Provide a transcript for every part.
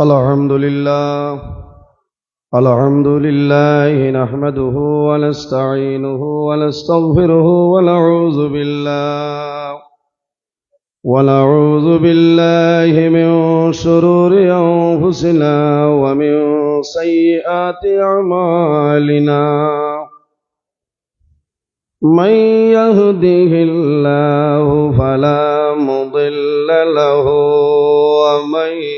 الحمد لله الحمد لله نحمده ونستعينه ونستغفره ونعوذ بالله ونعوذ بالله من شرور أنفسنا ومن سيئات أعمالنا. من يهده الله فلا مضل له ومن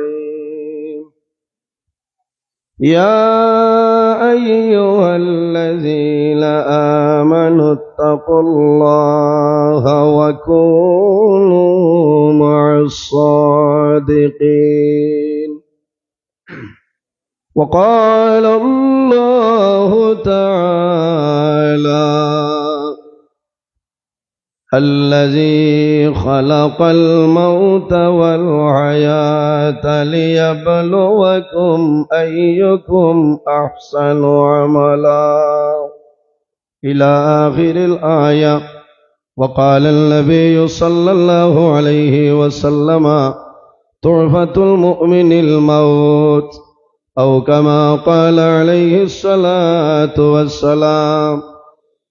يا أيها الذين آمنوا اتقوا الله وكونوا مع الصادقين. وقال الله تعالى الذي خلق الموت والحياة ليبلوكم أيكم أحسن عملا. إلى آخر الآية. وقال النبي صلى الله عليه وسلم طرفة المؤمن الموت. أو كما قال عليه الصلاة والسلام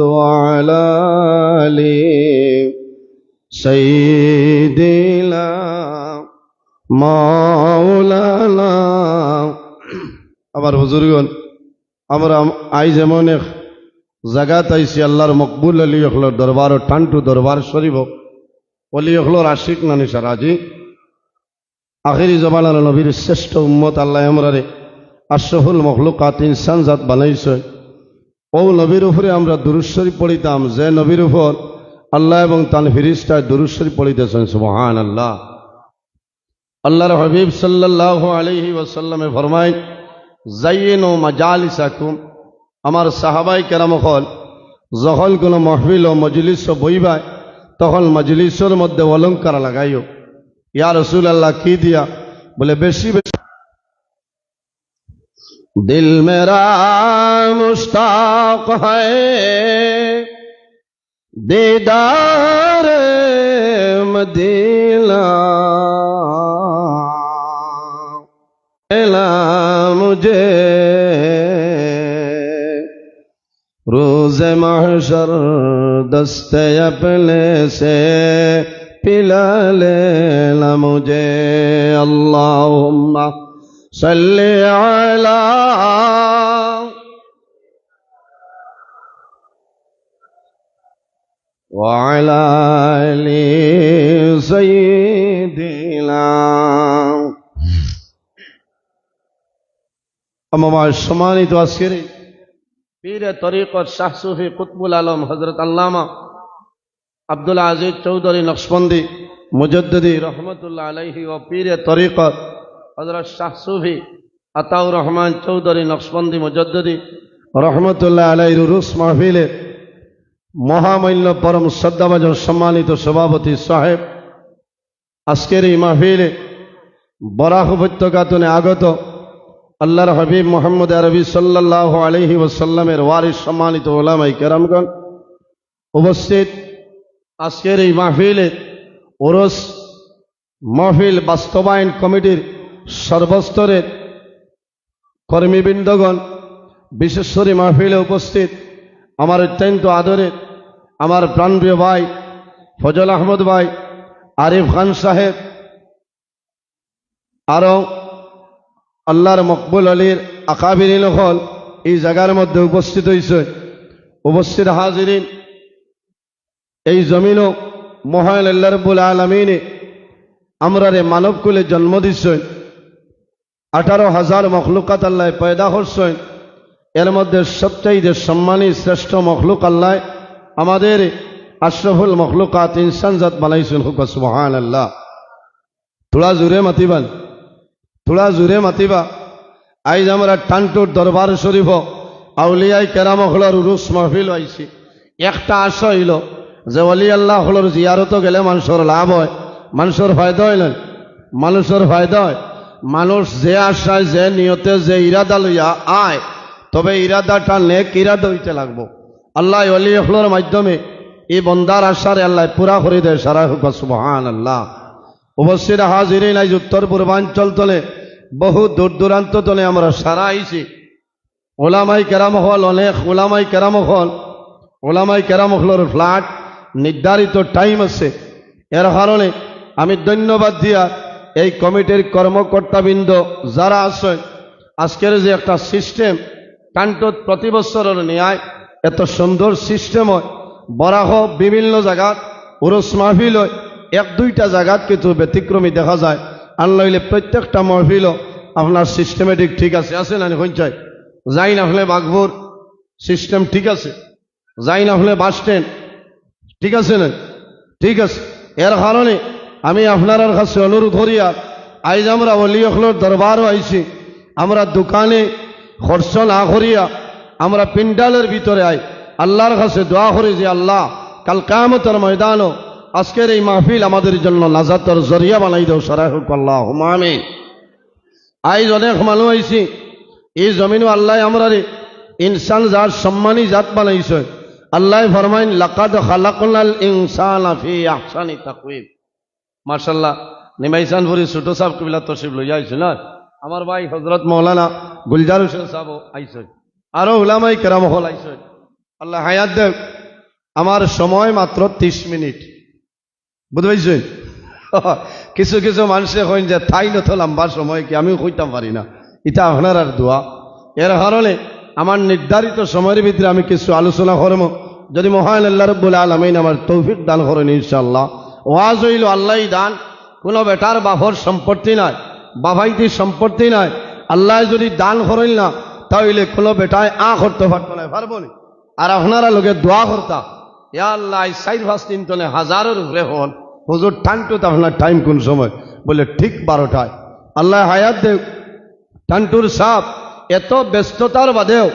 وعلى آل سيدنا মাওলানা আবার হুজুরগণ আমরা আই যেমন এক জাগাত আইসি আল্লাহর মকবুল আলী অখলোর দরবার ও টান্টু দরবার শরীফ অলি অখলোর আশিক নানি সারাজি আখেরি জবানার নবীর শ্রেষ্ঠ উম্মত আল্লাহ আমরারে আশরফুল মখলুকাত ইনসান জাত বানাইছে ও নবীর উপরে আমরা দুরুশ্বরী পড়িতাম, যে নবীর উপর আল্লাহ এবং তান ফিরিস্তায় দুরুশ্বরী পড়িতেছেন সুবহান আল্লাহ আল্লাহর হবিব সাল্লাহ আলহি ওসাল্লামে ফরমাই জাইয়েন ও মাজালিসাকুম। আমার সাহাবাই কেরামখল যখন কোনো মহবিল ও মজলিস বইবায়, তখন মজলিসের মধ্যে অলঙ্কার লাগাইও। ইয়া রসুল আল্লাহ কি দিয়া? বলে, বেশি বেশি। دل میرا مشتاق ہے۔ دیدار مدینہ۔ مجھے۔ روز محشر دستے اپنے سے پلا لینا مجھے۔ اللہ صل على وعلى آل سيدنا আমার সম্মানিত আজকের পীরে তরিকত শাহ সুফি কুতবুল আলম হজরত আল্লামা আব্দুল আজিজ চৌধুরী নকশবন্দি মুজদ্দি রহমতুল্লাহ আলাইহি ও পীরে তরিকত হজরত শাহ সুফি, আতাউর রহমান চৌধুরী নকশবন্দি মুজদ্দি রহমতুল্লাহ আলাই রুস মাহফিলের মহামান্য পরম শ্রদ্ধাভাজন সম্মানিত সভাপতি সাহেব, আজকের এই মাহফিলে বরাহ উপত্যকাতনে আগত আল্লাহর হাবিব মোহাম্মদ আরবি সাল্লাহ আলহি ওসাল্লামের ওয়ারিস সম্মানিত ওলামাই কেরামগণ উপস্থিত আজকের এই মাহফিলে ওরস মাহফিল বাস্তবায়ন কমিটির সর্বস্তরের কর্মীবৃন্দগণ বিশেষ করে মাহফিলে উপস্থিত, আমার অত্যন্ত আদরের, আমার প্রাণপ্রিয় ভাই ফজল আহমদ ভাই, আরিফ খান সাহেব, আরও আল্লাহর মকবুল আলীর আকাবিরিন হল এই জায়গার মধ্যে উপস্থিত হয়েছে উপস্থিত হাজিরিন, এই জমিনও মহান আল্লাহ রব্বুল আলমিনে আমরা রে মানবকুলে জন্ম দিচ্ছেন আঠারো হাজার মখলুকাত আল্লাহ পয়দা করছেন। এর মধ্যে সবচাইতে সম্মানী শ্রেষ্ঠ মখলুক আল্লাহ আমাদের আশরফুল মখলুকাত ইনসান জাত বানাইছেন, হুকা সুবহান আল্লাহ থোড়া জোরে মাতিবান, থোড়া জোরে মাতিবা। আইজ আমরা টানটুর দরবার শরীফ, আউলিয়াই কেরামখলার উরুস মাহফিল আইছি। একটা আশা হইল যে অলি আল্লাহ হলর জিয়ারত গেলে মানুষের লাভ হয়, মানুষের ফায়দা হয় না মানুষের ফায়দা হয়। মানুষ যে আশায়, যে নিয়তে, যে ইরাদা লইয়া আয়, তবে ইরাদাটা নেক ইরাদা হইতে লাগবো। আল্লাহ অলি হলর মাধ্যমে এই বন্দার আশারে আল্লাহ পুরা করে দেয়, সারা হুক সুবহান আল্লাহ উপস্থিত হাজিরিন নাই উত্তর পূর্বাঞ্চল তলে, বহু দূর দূরান্ত তলে আমরা সারা আইছি। ওলামাই কেরাম হল অনেক, ওলামাই কেরাম হল, ওলামাই কেরাম হলর ফ্ল্যাট, নির্ধারিত টাইম আছে। এর কারণে আমি ধন্যবাদ দিয়া এই কমিটির কর্মকর্তাবৃন্দ যারা আছেন, আজকের যে একটা সিস্টেম, কান্টত প্রতি বছরের ন্যায়, এত সুন্দর সিস্টেম হয়। বরাহ বিভিন্ন জায়গাত, উরস মাহফিল হয়। এক দুইটা জায়গাত কিন্তু ব্যতিক্রমী দেখা যায়। আর নইলে প্রত্যেকটা মাহফিল আপনার সিস্টেমেটিক ঠিক আছে। আছে না হইচাই যাই না হলে বাঘপুর সিস্টেম ঠিক আছে। যাই না হলে বাস স্ট্যান্ড ঠিক আছে না ঠিক আছে। এর কারণে আমি আপনার কাছে অনুরোধ করি আর আইজ আমরা অলি অখলোর দরবারও আইছি। আমরা দোকানে খরচ না করিয়া আমরা পিন্ডালের ভিতরে আই। আল্লাহর কাছে দোয়া করি যে আল্লাহ, কাল কামতের ময়দানও আজকের এই মাহফিল আমাদের জন্য নাজাতর জরিয়া বানাই দেও। সরাই হোক আল্লাহ হুমামি আইজ অনেক মানুষ আইছি, এই জমিনও আল্লাহ আমরা ইনসান যার সম্মানী জাত বানাইছে। আল্লাহ ফরমাইন, লাকাদ খালাকুনাল ইনসান ফি আহসানি তাকওয়িম। মাশাআল্লাহ নিমাইসানপুরি ছোট সাহেব কবিলা তশরিফ লইয়া আইছে না? আমার ভাই হযরত মাওলানা গুলজার হোসেন সাহেব আইছে। আরও উলামাই কেরাম হল আইছে। আল্লাহ হায়াত দেব আমার সময় মাত্র 30 মিনিট। বুঝতে কিছু কিছু মানুষে কইন যে তাই নত লম্বা সময় কি আমিও কইতাম পারি না? এটা আপনার আর দোয়া। এর কারণে আমার নির্ধারিত সময়ের ভিতরে আমি কিছু আলোচনা করব। যদি মহান আল্লাহ রব্বুল আলমিন আমার তৌফিক দান করেন ইনশাল্লাহ ওয়াজ হইল আল্লাহ দান। কোনো বেটার বাফর সম্পত্তি নাই, বাবাইতির সম্পত্তি নাই। আল্লাহ যদি দান করেন না, তাহলে কোনো বেটায় আ করতে পারতো না পারব নি। আর আপনারা লোকে দোয়া করতা, ইয়া আল্লাহ সাইড ফাঁস তিন তনে হাজারের উপরে হন। হুজুর টানটুতে আপনার টাইম কোন সময়? বলে, ঠিক বারোটায়। আল্লাহ হায়াত দেব টান্টুর সাপ, এত ব্যস্ততার বাদেও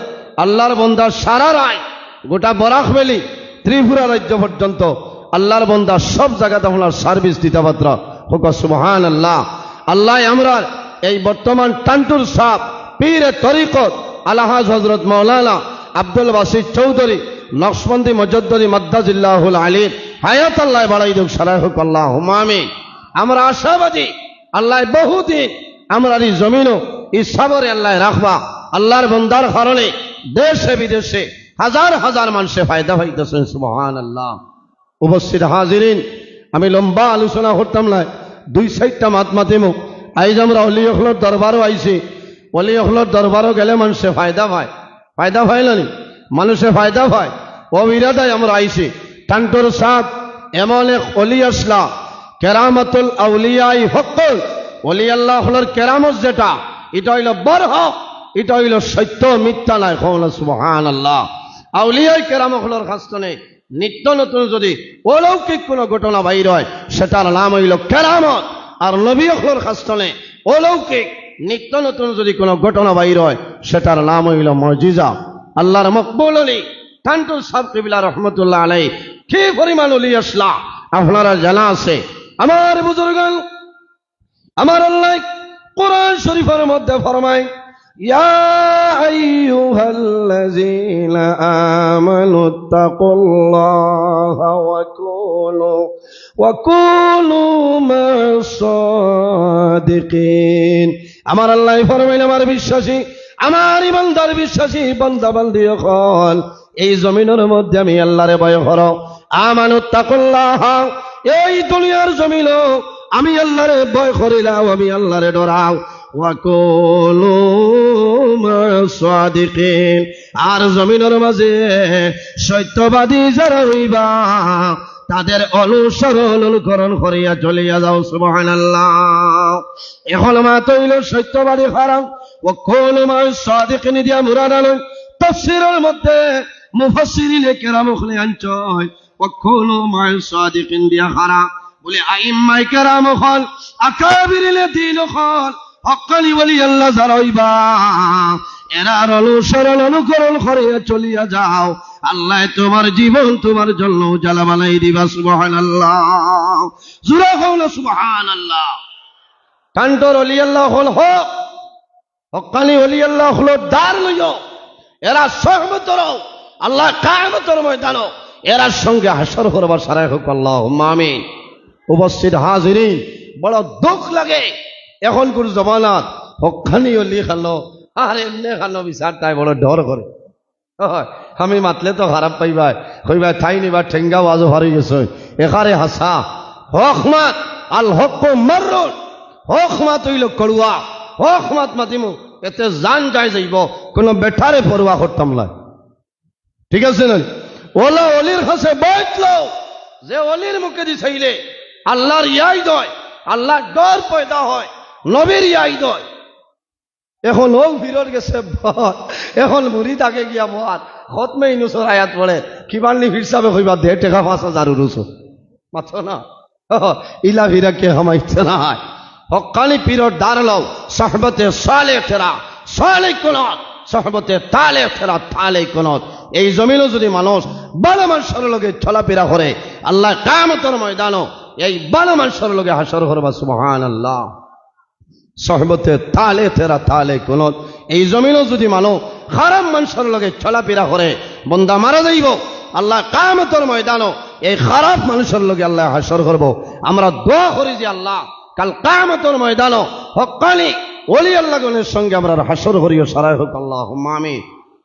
আল্লাহর বন্দা সারা রায় গোটা বরাক ভ্যালি ত্রিপুরা রাজ্য পর্যন্ত আল্লাহর বন্দা সব জায়গাতে আপনার সার্ভিস দিতে পাত্রা হোক আল্লাহ আল্লাহ আমরা এই বর্তমান টান্টুর সাপ পীরে তরিকত, আলাহাজ হজরত মৌলানা আব্দুল বাসির চৌধুরী, নকশবন্দি মজদ্দরি মদ্দাজিল্লাহুল আলীর হায়াত আল্লাহ বাড়াই দেব হোক আল্লাহ হুমামি আমরা আশাবাদী, আল্লাহ বহুদিন আমরা এই জমিনও, এই সাবরে আল্লাহ রাখবা। আল্লাহর বন্দার কারণে দেশে বিদেশে হাজার হাজার মানুষে ফায়দা পাইতেছেন সুবহান আল্লাহ উপস্থিত হাজিরিন। আমি লম্বা আলোচনা করতাম না, দুই সাইডটা মাত মাতিম। আইজ আমরা অলি অখলোর দরবারও আইছি। অলি অখলোর দরবারও গেলে মানুষে ফায়দা পায়। ফায়দা পায় না? মানুষে ফায়দা পায়। ও ইরাদায় আমরা আইছি। টান্টর সাপ এমন এক অলি আসলা, কেরামতুল আউলিয়াই হকল অলি আল্লাহ হলোর কেরামত যেটা, এটা হইল বড় হক এটা হইল সত্য, মিথ্যা নাই সুবহান আল্লাহ আউলিয়াই কেরাম হলোর খাস্তনে নিত্য নতুন যদি অলৌকিক কোনো ঘটনা বাইর হয়, সেটার নাম হইল কেরামত। আর নবী হলোর খাস্তনে অলৌকিক নিত্য নতুন যদি কোনো ঘটনা বাইর হয়, সেটার নাম হইল মজিজা। আল্লাহর মকবুল আলী কান্টুল সাহ কবিলা রহমতুল্লাহ আলাই কি পরিমাণ অলি আসলা? আপনারা জানা আছে। আমার বুজুর্গান, আমার আল্লাহ কোরআন শরীফের মধ্যে ফরমায়, ইয়া আইয়ুহাল্লাযীনা ওয়া কুনু ওয়া কুনু মাস-সাদিকিন আমার আল্লাহ ফরমাইন আমার বিশ্বাসী, আমার ইমানদার বিশ্বাসী বান্দা হল এই জমিনের মধ্যে আমি আল্লাহরে ভয় করো। আমানুত তাকুল্লাহ। এই দুনিয়ার জমিন আমি আল্লাহরে ভয় করিলাম, আমি আল্লাহরে ডরাও। আর জমিনের মাঝে সত্যবাদী যারা হইবা, তাদের অনুসরণ অনুকরণ করিয়া চলিয়া যাও, সুবহানাল্লাহ। এখন মা তৈল সত্যবাদী হারাম ও কোন মা সাদিকিন দিয়া মুরাদানো তফসিরের মধ্যে মুফাসসিরিনে কেরাম ওখানে আনছয় ও কোন মা সাদিকিন দিয়া হারা বলে আইম্মাই কেরাম হল আকাবিরিলে দিন হল হকানি বলি, আল্লাহ জারাইবা এরা এরার অনুসরণ অনুকরণ করিয়া চলিয়া যাও। আল্লাহ তোমার জীবন তোমার জন্য জ্বালা বানাই দিবা সুবহান আল্লাহ জুরা হল সুবহান আল্লাহ কান্টর অলি আল্লাহ হল হক, হকানি অলি আল্লাহ হল দার লইও। এরা সহমতর, আল্লাহ কায়মতর ময়দানো এরার সঙ্গে হাসর করবার সারাই হোক আল্লাহ মামিন উপস্থিত হাজিরিন, বড় দুঃখ লাগে। এখনকার জমানাত হকানি অলি খালো। আর এমনি খালো বিচার তাই বড় ডর করে আমি মাতলে তো খারাপ পাইবাই। কইবাই ঠাই নিবা ঠেঙ্গা আজও হারি গেছে। এখারে হাসা হক মাত আল হক মারুন হক মাত হইল কড়ুয়া হক মাত মাতিমু। এতে জান যাই যাইব। কোনো বেঠারে পড়ুয়া করতাম না ঠিক আছে না ওলা অলির কাছে বৈতল যে অলির মুখে দি চাইলে আল্লাহর ইয়াই দয়। আল্লাহর ডর পয়দা হয়। নবীর ইয়াই দয় এখন ও ভিড়র গেছে ভয় এখন মুড়ি তাকে গিয়া বহাত খতমে ইনুসর আয়াত পড়ে কিমাননি হিসাবে হইবা দে টেকা পাঁচ হাজার উরুসো। মাথ না। ইলা ভিড়া কে হামাইছে না হয় হকানি পীরর দার লও, সহবতে সালে ফেরা, সালে কোনত, সহবতে তালে ফেরা, তালে কোনত। এই জমিনও যদি মানুষ বারো মানুষের লগে চলাফেরা করে, আল্লাহ কামতর ময়দানও এই বারো মানুষের লগে হাসর করবা সুবহান আল্লাহ সহবতে তালে তেরা তালে কোন এই জমিনও যদি মানো খারাপ মানুষের লগে চলাফেরা করে, বন্দা মারা যাইব। আল্লাহ কামতর ময়দানও এই খারাপ মানুষের লগে আল্লাহ হাসর করব। আমরা দোয়া করি যে আল্লাহ, কাল কামতর ময়দানও হকানি ওলি আল্লাহ গণের সঙ্গে আমরা হাসর করিও, সারাই হোক আল্লাহ মামি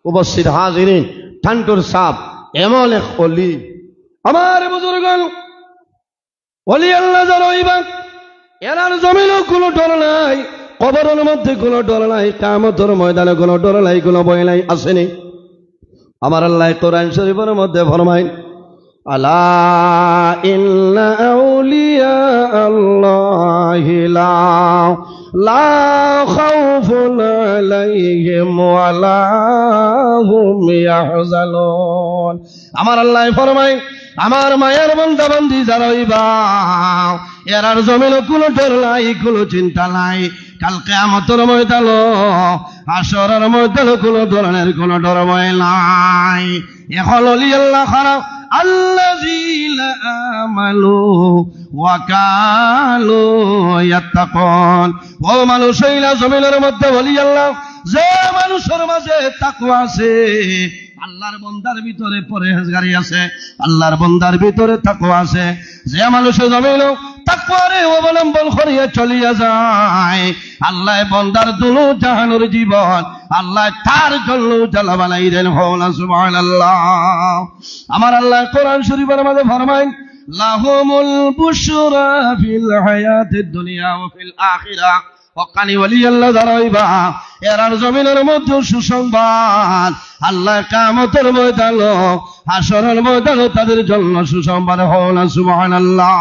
উপস্থিত হাজিরিন ঠান্টুর সাপ, এমন এক অলি আমার বুজুর্গন অলি আল্লাহ যারা হইবা এরার জমিনও কোনো ডর নাই, কবরের মধ্যে কোনো ডর নাই কামতর ময়দানে কোনো ডর নাই, কোনো ভয় নাই, আসেনি। আমার আল্লাহ কোরআন শরীফের মধ্যে আউলিয়া আল্লাহি আমার আল্লাহ ফরমাইন, আমার মায়ের বন্ধা বন্ধি যারা এরার জমিন কোনো ডর নাই কোনো চিন্তা নাই কালকে আমতর ময়দান আসরের ময়দান কোনো ধরনের কোনো ডর ভয় নাই এখন অলি আল্লাহ খারাপ الذين آمنوا وكانوا يتقون ও মানুষ হইলা জমিনের মধ্যে বলি আল্লাহ যে মানুষের মাঝে তাকুয়া আছে আল্লাহর বন্দার ভিতরে পরেহেজগারি আছে, আল্লাহর বন্দার ভিতরে তাকুয়া আছে। যে মানুষের জমিন তাকুয়ারে অবলম্বন করিয়া চলিয়া যায়। আল্লাহ বন্দার দুলু জাহানুর জীবন, আল্লাহ তার জন্য জ্বালা বানাই দেন হওয়া সুবহানাল্লাহ। আমার আল্লাহ কোরআন শরীফের মধ্যে ফরমাইন, লাহুমুল বুশরা ফিল হায়াতিদ দুনিয়া ওয়া ফিল আখিরাহ হকানি ওলি আল্লাহ দাঁড়াইবা। এরার জমিনের মধ্যে সুসংবাদ। আল্লাহ কামতের ময়দান হাসরের ময়দান তাদের জন্য সুসংবাদ হল সুবহানাল্লাহ।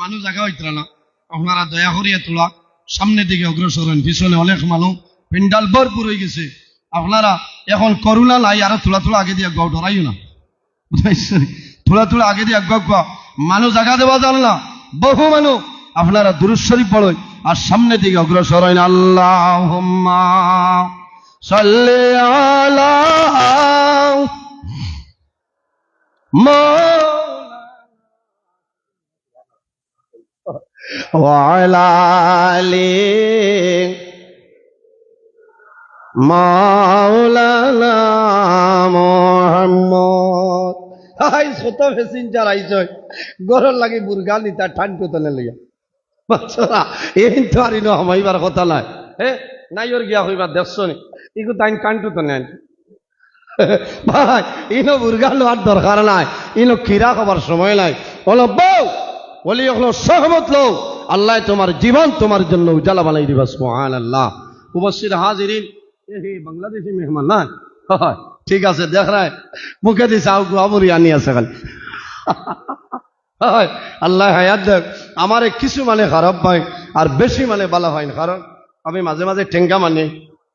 মানুষ জায়গা হইতরা না। আপনারা দয়া করিয়া তোলা, সামনের দিকে অগ্রসর হন, পিছনে অনেক মানুষ পেন্ডাল ভরপুর হয়ে গেছে। আপনারা এখন করুণা নাই, আরও তোলা তোলা আগে দিয়ে গাও ডরাইও না। তোলা তোলা আগে দিয়ে গাও মানুষ জায়গা দেওয়া জানে না। বহু মানুষ, আপনারা দুরুশ্বরী পড়েন আর সামনে দিকে অগ্রসর হয় না আল্লাহ সাল্লে আলা মাওলানা মোহাম্মদ। আই সোতা মেসিন চার আইস গরম লাগে বুরগালি নিতা ঠান্ডু তলে লইয়া। এই তো আর ইনো কথা নাই। হে নাই ওর গিয়া হইবার দেখছ নি ইগু তাইন কান্টু তো নেন। ভাই, ইনো বুর্গা লোয়ার দরকার নাই, ইনো কিরা খাবার সময় নাই। বলো, বউ, বলি হলো, সহমত লো আল্লাহ তোমার জীবন তোমার জন্য উজালা বানাই দিবা সুহান আল্লাহ উপস্থিত হাজিরিন, এ হে বাংলাদেশি মেহমান না ঠিক আছে, দেখ রায় মুখে দিছে, আউ গুয়াবুরি আনি আছে খালি। হয়, আল্লাহ হায়াত দেখ আমারে কিছু মানে খারাপ পায় আর বেশি মানে ভালো হয় কারণ আমি মাঝে মাঝে ঠেঙ্গা মানি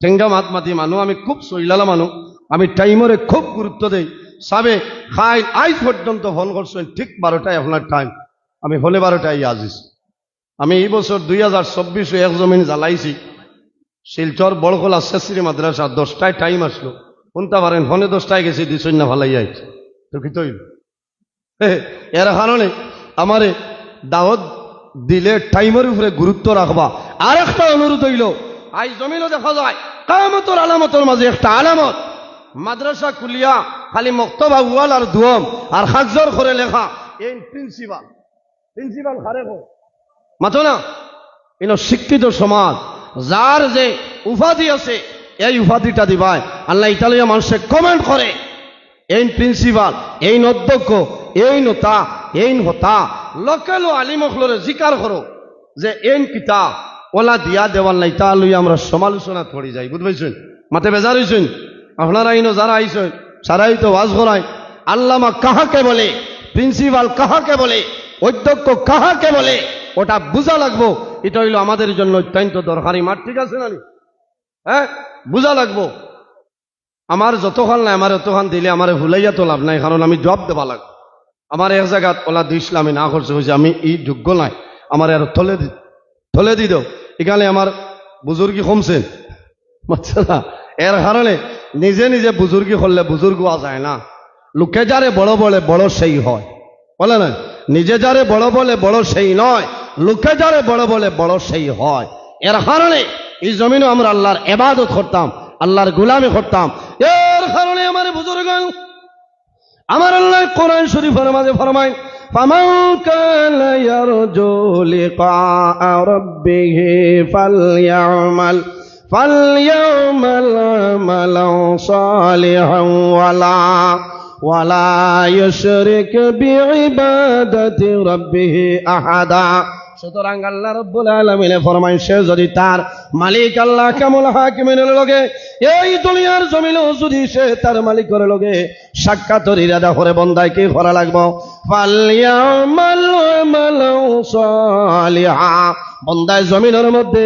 ঠেঙ্গা মাত মাতি মানু আমি খুব সইলালা মানু আমি টাইমরে খুব গুরুত্ব দেই। সাবে খাই আজ পর্যন্ত ফোন করছেন ঠিক বারোটায় আপনার টাইম আমি হলে বারোটায় আজিস আমি এই বছর দুই হাজার চব্বিশে এক জমিন জ্বালাইছি। শিলচর বড়কলা শেষরি মাদ্রাসা দশটায় টাইম আসলো। শুনতে পারেন? ফোনে দশটায় গেছি দিছই না ভালাই আইছে তো কি তৈল এর কারণে আমারে দাওয়াত দিলে টাইমের উপরে গুরুত্ব রাখবা। আর একটা অনুরোধ হইল, আই জমিনও দেখা যায় কামতর আলামতর মাঝে একটা আলামত। মাদ্রাসা কুলিয়া খালি মক্তবা ওয়াল আর দুয়ম আর হাজর করে লেখা এই প্রিন্সিপাল। প্রিন্সিপাল হারে মাথো না, ইন শিক্ষিত সমাজ, যার যে উপাধি আছে, এই উপাধিটা দিবাই। আল্লাহ ইতালিয়া মানুষে কমেন্ট করে এই প্রিন্সিপাল এই অধ্যক্ষ এই নতা এই হতা লোকেলো আলিমখলরে জিকার করো যে এই কিতা, ওলা দিয়া দেওয়ার নাই, তা লই আমরা সমালোচনা থরি যাই বুঝবাইছেন মাতে বেজার হইছেন? আপনারা ইনো যারা আইছেন, সারাই তো ওয়াজ করায়। আল্লামা কাহাকে বলে, প্রিন্সিপাল কাহাকে বলে, অধ্যক্ষ কাহাকে বলে, ওটা বুঝা লাগবো। এটা হইল আমাদের জন্য অত্যন্ত দরকারি মাঠ, ঠিক আছে না? হ্যাঁ? বুঝা লাগবো। আমার যতক্ষণ নাই, আমার অতক্ষণ দিলে আমার ভুলাইয়া তো লাভ নাই, কারণ আমি জব দেবা লাগবো। আমার এক জায়গাত ওলা দিছিল আমি না করছে হয়েছে আমি ই যোগ্য নাই। আমার আর থলে দি থলে দি দাও এখানে আমার বুজুর্গি কমছেন বাচ্চারা এর কারণে নিজে নিজে বুজুর্গি করলে বুজুর্গ যায় না। লোকে যারে বড় বলে, বড় সেই হয়। বলে না নিজে যারে বড় বলে, বড় সেই নয় লোকে যারে বড় বলে, বড় সেই হয়। এর কারণে এই জমিনও আমরা আল্লাহর এবাদত করতাম আল্লাহর গুলামি করতাম এর কারণে আমার বুজুর্গ আমার আল্লাহ কোরআন শরীফের মাঝে ফরমায় فمن كان يرجو لقاء ربه فليعمل فليعمل عملا صالحا ولا ولا يشرك بعبادة ربه أحدا সুতরাং আল্লাহ রব্বুল আলমিনে ফরমাইন সে যদি তার মালিক আল্লাহ কামুল হাকিমিনের লগে, এই দুনিয়ার জমিনেও যদি সে তার মালিকের লগে সাক্ষাৎ ইরাদা করে, বন্দায় কি করা লাগবো? ফালিয়ামাল মাল সালিহা। বন্দায় জমিনের মধ্যে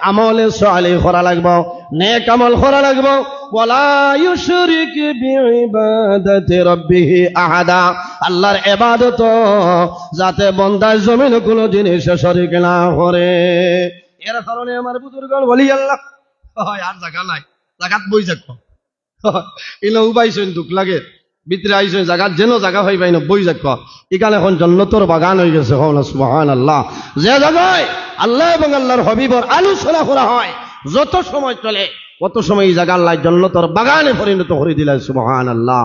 আমলে সালিহ করা লাগবো, নেক আমল করা লাগবো। আহাদা। আল্লাহর ইবাদত যাতে বন্দায় জমিন কোনো জিনিস শরিক না করে। এর কারণে আমার বুজুর্গণ বলি, আল্লাহ আর জায়গা নাই। জায়গাত বই যাক। ইনো উবাইছেন দুঃখ লাগে। ভিতরে আইছেন জায়গাত যেন জায়গা হই পাই না বই যাক এখানে এখন জন্নতর বাগান হয়ে গেছে হন সুবহান আল্লাহ যে জায়গায় আল্লাহ এবং আল্লাহর হবিবর আলোচনা করা হয়, যত সময় চলে কত সময় এই জায়গা আল্লাহ জন্নতর বাগানে পরিণত করে দিলেন সুবহান আল্লাহ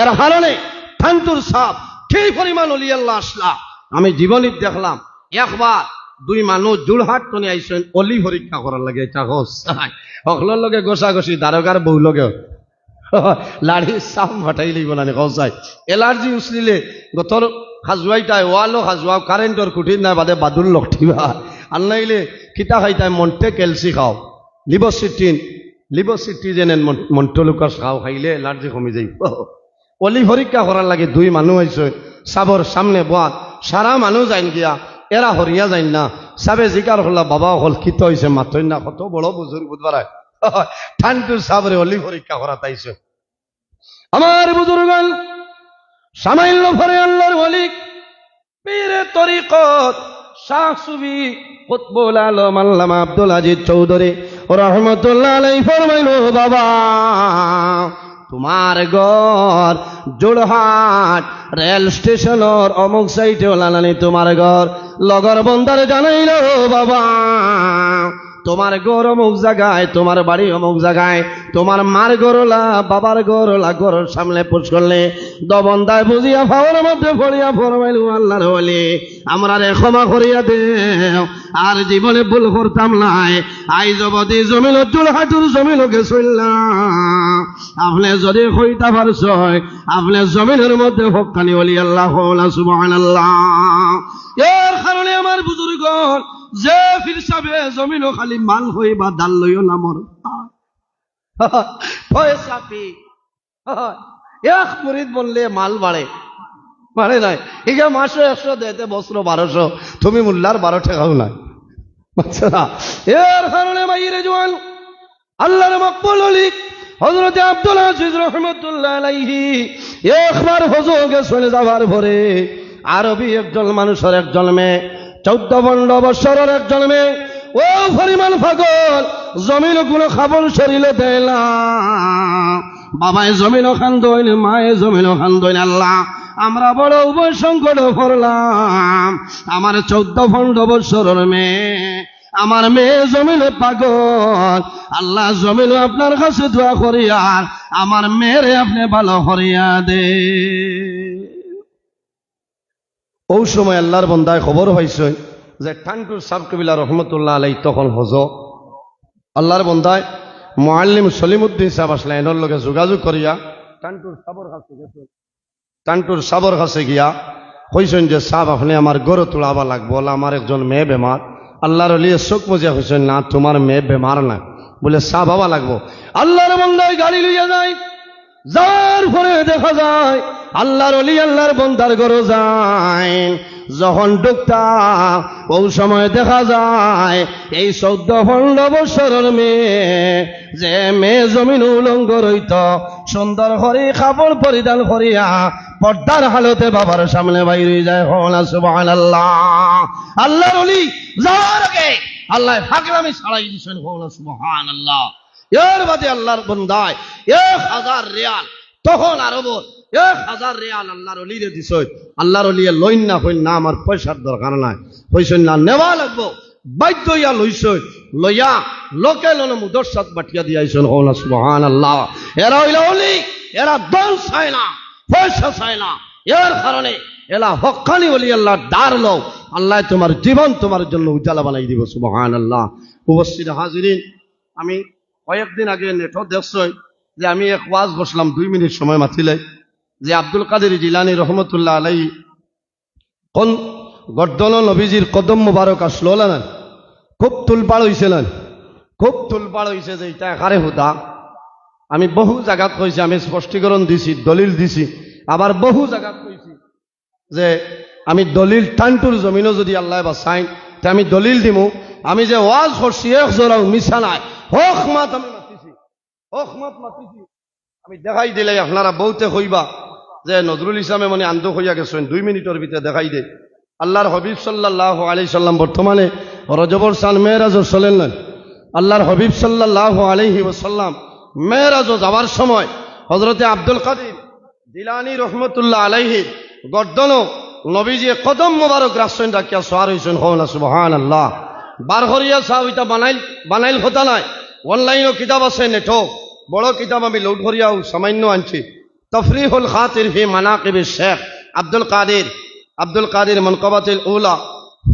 এর কারণে থান্তুর সাপ সেই পরিমাণ অলি আল্লাহ আসলা। আমি জীবনী দেখলাম, একবার দুই মানুষ জোড়হাট টনে আইসেন অলি পরীক্ষা করার লাগে এটা হোস সকলের লগে গোসা গসি দারোগার বউ লগে। লাড়ি চাম হটাই লাগিব না কৌচাই এলার্জি উচলিলে গতর সাজুৱাইতাই ৱালো সাজুৱাও, কাৰেণ্টৰ খুঁটিত নাই, বাদে বাদুল লঠিবা আননাইলে কিতা খাইতাই মন্টে কেলচি খাও। লিবচিটিন, লিবচিটিজেন মন্টলুকাস খাও খাইলে এলার্জি কমি যাই অলি পরীক্ষা করার লাগে দুই মানুষ আইসে সাবর সামনে বোয়াত সারা মানুষ যাইন গিয়া এরা হরিয়া যাইন না। সাবে জিকার হল্লা বাবা হল খিত হয়েছে মাতই না, কত বড় বুজুর্গ বুধবার ঠান্ডুর সাবরে অলি পরীক্ষা করা তাইছে আমার বুজুর্গান সামাইল্য ভরে আল্লাহর মালিক, পীরে তরিকত শাহ সুবি কুতবুল আলম আল্লামা আব্দুল আজিজ চৌধুরী রহমতুল্লাহ আলাই ফরমাইল বাবা, তোমার ঘর জোড়হাট রেল স্টেশনের অমুক সাইটে ওলানানি তোমার ঘর। লগর বন্দার জানাইল বাবা তোমার ঘর অমুক জায়গায়, তোমার বাড়ি অমুক জায়গায়, তোমার মার গরলা বাবার গরলা গরর সামনে পুষ করলে, দবন্দায় বুঝিয়া ফাওয়ার মধ্যে ফড়িয়া ফরমাইল আল্লাহর বলে আমরা রে ক্ষমা করিয়া দে আর জীবনে ভুল করতাম নাই। আই জবতি জমিল চুল হাঁটুর জমিলকে চললাম আপনি যদি হইতা পারছ আপনি জমিনের মধ্যে হকানি বলি আল্লাহ সুবহানাল্লাহ। এর কারণে আমার বুজুর্গ যে ফির সাবে জমিনও খালি মাল হই বা দাল লইও নামর পয়সা পি এক মুরিদ বললে মাল বাড়ে। বাড়ে নাই। ইকে মাসে একশো দেতে বস্ত্র বারোশো। তুমি মুল্লার বারো টাকাও নাই। আচ্ছা না। এর কারণে বাইরে জোয়ান, আল্লাহর মকবুল অলি হজরত আব্দুল আজিজ রহমতুল্লাহ আলাইহি একবার হজকে চলে যাবার পরে আরবি একজন মানুষের একজন মেয়ে চৌদ্দ পনেরো বৎসরের একজন মেয়ে ও পরিমাণ পাগল জমিন কোনো খাবার শরীরে দেয় বাবায় জমিন খান দইন, মায়ে জমিন খান দইন, আল্লাহ, আমরা বড় উভয় সংকট পড়লাম আমার চৌদ্দ পনেরো বৎসরের মেয়ে, আমার মেয়ে জমিনে পাগল, আল্লাহ জমিন আপনার কাছে দোয়া করিয়া আমার মেয়েরে আপনি ভালো করিয়া দে ও সময় আল্লাহর বন্দায় খবর পাইছে যে টানটুর সাব কবিলা রহমতুল্লাহ আলাই তখন হজ আল্লাহর বন্দায় মোয়াল্লিম সলিমুদ্দিন সাহেব আসলে এনার লগে যোগাযোগ করিয়া টানটুর সাবর কাছে গেছে। টানটুর সাবর কাছে গিয়া কইছেন যে, সাব, আপনি আমার গরু তোলাবা লাগবো আমার একজন মেয়ে বেমার। আল্লাহর লিয়ে চোখ মজিয়া কইছেন, না, তোমার মেয়ে বেমার না। বলে, সাব বাবা লাগবো। আল্লাহর বন্দায় গাড়ি লইয়া যায়, যার পরে দেখা যায় আল্লাহর অলি, আল্লাহর বন্দার গরো যায়। যখন ডুকতা ও সময় দেখা যায়, এই চৌদ্দ পনেরো বছরের মেয়ে, যে মেয়ে জমিন উলঙ্গ রইত, সুন্দর হরি কাপড় পরিধান করিয়া পর্দার হালতে বাবার সামনে বাইরে যায়। হন সুবহান আল্লাহ আল্লাহর অলি যাওয়ার আগে আল্লাহ ফাকরামি ছাড়াই দিছেন হন সুবহান আল্লাহ এর বাদে আল্লাহর বন্দায় এক হাজার রিয়াল। তখন আরব এক হাজার রিয়াল আল্লাহর অলিরে দিছ আল্লাহর অলিয়ে লইন না হইন না আমার পয়সার দরকার নাই। হইছেন না নেওয়া লাগবো, বাধ্য ইয়া লইছ লইয়া লোকে লনে মুদর্শাত বাটিয়া দিয়াইছেন। হন সুবহান আল্লাহ এরা হইল অলি, এরা দল চায় না, পয়সা চায় না। এর কারণে এলা হকানি অলি আল্লাহ ডার লও। আল্লাহ তোমার জীবন তোমার জন্য উজালা বানাই দিব সুবহান আল্লাহ উপস্থিত হাজিরিন, আমি কয়েকদিন আগে নেটও দেখছই যে আমি এক ওয়াজ বসলাম, দুই মিনিট সময় মাতিলে। যে আব্দুল কাদের জিলানি রহমতুল্লাহ আলাই, কোন গর্দন নবীজির কদম মুবারক আসলো না খুব তুলপাড় হয়েছে না খুব তুলপাড় হয়েছে যে এটা একারে হুদা। আমি বহু জায়গাত কইছি, আমি স্পষ্টীকরণ দিছি, দলিল দিছি। আবার বহু জায়গাত কইছি যে আমি দলিল টানটুর জমিনও যদি আল্লাহ বা চাইন তে আমি দলিল দিমু। আমি যে ওয়াজ করছি এক জোরাও মিশা নাই। হক মাত আমি মাতিছি, হক মাত মাতিছি। আমি দেখাই দিলে আপনারা বহুতে কইবা। যে নজরুল ইসলামে মানে আন্দ হইয়া গেছেন, দুই মিনিটের ভিতরে দেখাই দে। আল্লাহর হবিব সাল্লাহ আলি সাল্লাম বর্তমানে রজবর সান মেয়েরাজও চলেন না আল্লাহর হবিব সাল্লাহ আলহি ওসাল্লাম মেয়েরাজও যাওয়ার সময় হজরতে আব্দুল কাদির দিলানি রহমতুল্লাহ আলাইহি গর্দনও নবীজি কদম মোবারক রাখছেন রাখিয়া সোয়ার হয়েছেন হন সুবহান আল্লাহ বার করিয়া চাও এটা বানাইল বানাইল কথা নাই। অনলাইনও কিতাব আছে নেঠো বড় কিতাব আমি লোড করিয়াও সামান্য আনছি। তফরিহুল খাতির ফি মানাকিব শেখ আব্দুল কাদের আব্দুল কাদের মনকবাতিল উলা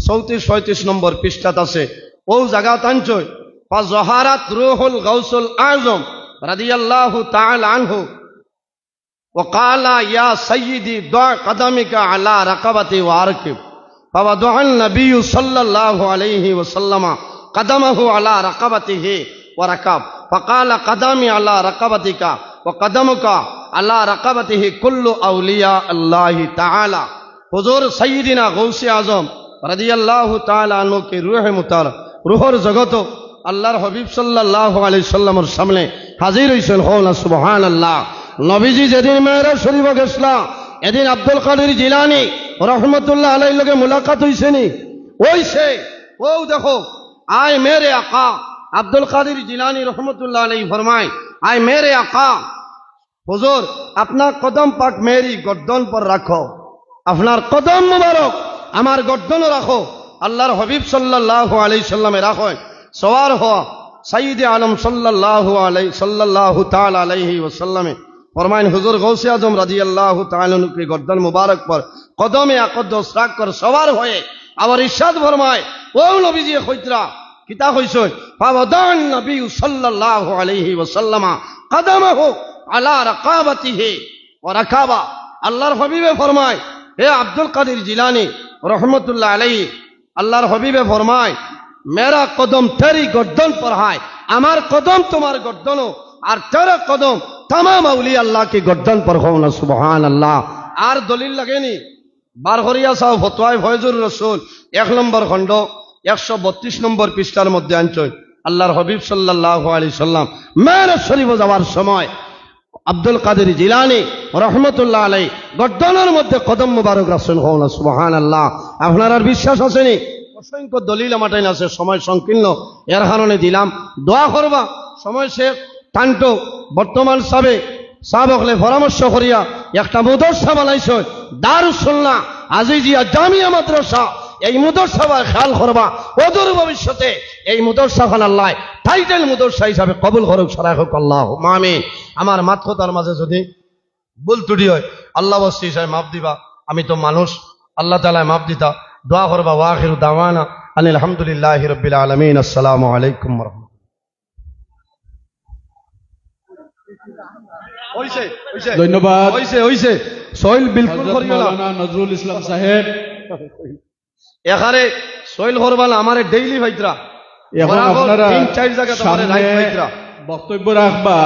চৌত্রিশ ছয়ত্রিশ নম্বর পৃষ্ঠাত আছে ও জায়গাত আনছই পা জহারাত রুহুল গৌসুল আজম রাদিয়াল্লাহু তাআলা আনহু وقال يا سيدي ضع قدمك على رقبتي واركب فوضع النبي صلى الله عليه وسلم قدمه على رقبته وركب فقال قدمي على رقبتك وقدمك আল্লাহ রাকাবাতিহি কুল্লু আউলিয়া আল্লাহ তালা হজুর সঈদিনা গৌসে আজম রাজি আল্লাহ তালকে রুহে মুতার রুহর জগত আল্লাহর হবিব সাল্লাহ আলি সাল্লামর সামনে হাজির হয়েছেন হল সুবহান আল্লাহ নবীজি যেদিন মেয়েরা শরীফ গেছিলাম এদিন আব্দুল কাদের জিলানি রহমতুল্লাহ আলাই লোকে মুলাকাত হয়েছে নি ওই সে ও দেখো আয় মেরে আকা আব্দুল কাদের জিলানি রহমতুল্লাহ আলাই ফরমায় আয় মেরে আকা হুজুর, আপনার কদম পাক মেরি গর্দন পর রাখো। আপনার কদম মুবারক আমার গর্দনও রাখো। আল্লাহর হবিব সাল্লাল্লাহু আলাইহি সাল্লামে রাখো। সওয়ার হওয়া সাইয়্যিদে আলম সাল্লাল্লাহু আলাইহি সাল্লাল্লাহু তাআলা আলাইহি ওয়াসাল্লামে। ফরমাইন, হুজুর গৌসে আজম রাদিয়াল্লাহু তাআলা নুকে গর্দন মুবারক পর কদমে আকদ্দস রাখ কর সওয়ার হয়ে আবার ইরশাদ ফরমায়, ও নবীজি কইতরা কিতা কইছই ফাওয়াদান নবী সাল্লাল্লাহু আলাইহি ওয়াসাল্লামা, কদমহু হে আল্লাহর হবিবে ফরমায়, হে আব্দুল কাদির জিলানি, রহমতুল্লাহ আলাই আল্লাহর হবিবে ফরমায়, মেরা কদম তেরি গর্দন পড়ায় আমার কদম তোমার গর্দনও, আর তেরো কদম তামাম আউলি আল্লাহকে গর্দন পড়াও না সুবহান আল্লাহ আর দলিল লাগেনি? বারহরিয়া সাহ ফতোয়ায় ফয়জুর রসুল, এক নম্বর খণ্ড, একশো বত্রিশ নম্বর পৃষ্ঠার মধ্যে আনছয় আল্লাহর হবিব সাল্লাহ আলি সাল্লাম, মেরা শরীফ যাওয়ার সময় আব্দুল কাদের জিলানি রহমতুল্লাহ আলাই গর্দনের মধ্যে কদম মুবারক রাসুল হন সুবহান আল্লাহ আপনার আর বিশ্বাস আসেনি? অসংখ্য দলিল আমাটাই আছে, সময় সংকীর্ণ। এর কারণে দিলাম। দোয়া করবা, সময় শেষ। টানটো, বর্তমান সাবে সাবকলে পরামর্শ করিয়া একটা মুদর্শা বানাইছে দারুসুল্লাহ আজিজিয়া জামিয়া মাদ্রাসা। এই মুদর্সাবার খেয়াল করবা অদূর ভবিষ্যতে এই মুদর্সা আল্লাহ টাইটেল মুদর্সা হিসাবে কবুল করুক সারা হোক আল্লাহ। মামিন আমার মাত কথার মাঝে যদি ভুল ত্রুটি হয় আল্লাহ বস্তি হিসাবে মাপ দিবা আমি তো মানুষ আল্লাহ তালায় মাপ দিতা। দোয়া করবা ওয়াখির দাওয়ানা আনিল আলহামদুলিল্লাহ রবিল আলমিন। আসসালামু আলাইকুম রহমতুল্লাহ। ধন্যবাদ। সইল বিলকুল নজরুল ইসলাম সাহেব। এখানে সোহেল হরবাল আমার ডেইলি ভাইতরা। এখন আপনারা তিন চার জায়গা বক্তব্য রাখবা